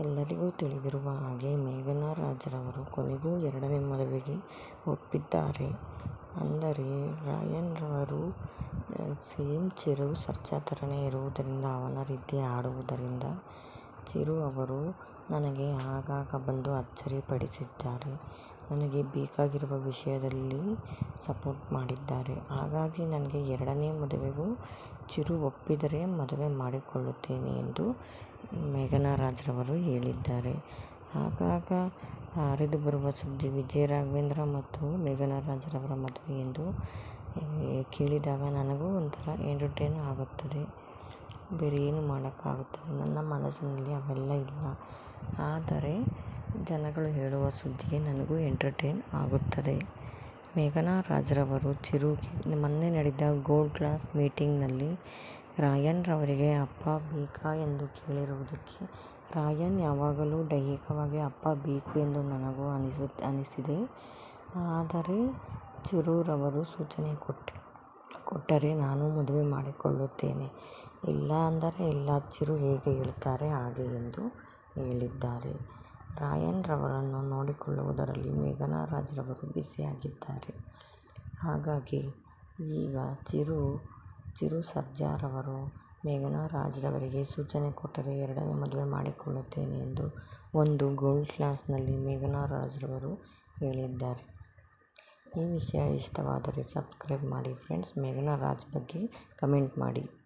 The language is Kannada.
ಎಲ್ಲರಿಗೂ ತಿಳಿದಿರುವ ಹಾಗೆ ಮೇಘನಾ ರಾಜರವರು ಕೊನೆಗೂ ಎರಡನೇ ಮದುವೆಗೆ ಒಪ್ಪಿದ್ದಾರೆ. ಅಂದರೆ ರಾಯನ್ ರವರು ಸೇಮ್ ಚಿರು ಸರ್ಜಾ ಥರನೇ ಇರುವುದರಿಂದ ಅವನ ರೀತಿ ಆಡುವುದರಿಂದ ಚಿರು ಅವರು ನನಗೆ ಆಗಾಗ ಬಂದು ಅಚ್ಚರಿಪಡಿಸಿದ್ದಾರೆ ನನಗೆ ಬೇಕಾಗಿರುವ ವಿಷಯದಲ್ಲಿ ಸಪೋರ್ಟ್ ಮಾಡಿದ್ದಾರೆ. ಹಾಗಾಗಿ ನನಗೆ ಎರಡನೇ ಮದುವೆಗೂ ಚಿರು ಒಪ್ಪಿದರೆ ಮದುವೆ ಮಾಡಿಕೊಳ್ಳುತ್ತೇನೆ ಎಂದು ಮೇಘನಾ ರಾಜ್ ರವರು ಹೇಳಿದ್ದಾರೆ. ಆಗಾಗ ಹರಿದು ಬರುವ ಸುದ್ದಿ ವಿಜಯ ರಾಘವೇಂದ್ರ ಮತ್ತು ಮೇಘನಾ ರಾಜ್ ರವರ ಮದುವೆ ಎಂದು ಕೇಳಿದಾಗ ನನಗೂ ಒಂಥರ ಎಂಟರ್ಟೈನ್ ಆಗುತ್ತದೆ. ಬೇರೆ ಏನು ಮಾಡೋಕ್ಕಾಗುತ್ತದೆ. ನನ್ನ ಮನಸ್ಸಿನಲ್ಲಿ ಅವೆಲ್ಲ ಇಲ್ಲ. ಆದರೆ ಜನಗಳು ಹೇಳುವ ಸುದ್ದಿಗೆ ನನಗೂ ಎಂಟರ್ಟೈನ್ ಆಗುತ್ತದೆ. ಮೇಘನಾ ರಾಜ್ರವರು ಚಿರುಗೆ ಮೊನ್ನೆ ನಡೆದ ಗೋಲ್ಡ್ ಕ್ಲಾಸ್ ಮೀಟಿಂಗ್ನಲ್ಲಿ ರಾಯನ್ ರವರಿಗೆ ಅಪ್ಪ ಬೇಕಾ ಎಂದು ಕೇಳಿರುವುದಕ್ಕೆ, ರಾಯನ್, ಯಾವಾಗಲೂ ದೈಹಿಕವಾಗಿ ಅಪ್ಪ ಬೇಕು ಎಂದು ನನಗೂ ಅನಿಸಿದೆ. ಆದರೆ ಚಿರು ಸೂಚನೆ ಸೂಚನೆ ಕೊಟ್ಟರೆ ನಾನು ಮದುವೆ ಮಾಡಿಕೊಳ್ಳುತ್ತೇನೆ. ಇಲ್ಲ ಅಂದರೆ ಇಲ್ಲ ಚಿರು ಹೇಗೆ ಹೇಳುತ್ತಾರೆ ಹಾಗೆ ಎಂದು ಹೇಳಿದ್ದಾರೆ. ರಾಯನ್ ರವರನ್ನು ನೋಡಿಕೊಳ್ಳುವುದರಲ್ಲಿ ಮೇಘನಾ ರಾಜ್ರವರು ಬ್ಯುಸಿಯಾಗಿದ್ದಾರೆ. ಹಾಗಾಗಿ ಈಗ ಚಿರು ಸರ್ಜಾ ರವರು ಮೇಘನಾ ರಾಜ್ ರವರಿಗೆ ಸೂಚನೆ ಕೊಟ್ಟರೆ ಎರಡನೇ ಮದುವೆ ಮಾಡಿಕೊಳ್ಳುತ್ತೇನೆ ಎಂದು ಒಂದು ಗೋಲ್ಡ್ ಕ್ಲಾಸ್ನಲ್ಲಿ ಮೇಘನಾ ರಾಜ್ ರವರು ಹೇಳಿದ್ದಾರೆ. ಈ ವಿಷಯ ಇಷ್ಟವಾದರೆ ಸಬ್ಸ್ಕ್ರೈಬ್ ಮಾಡಿ ಫ್ರೆಂಡ್ಸ್, ಮೇಘನಾ ರಾಜ್ ಬಗ್ಗೆ ಕಮೆಂಟ್ ಮಾಡಿ.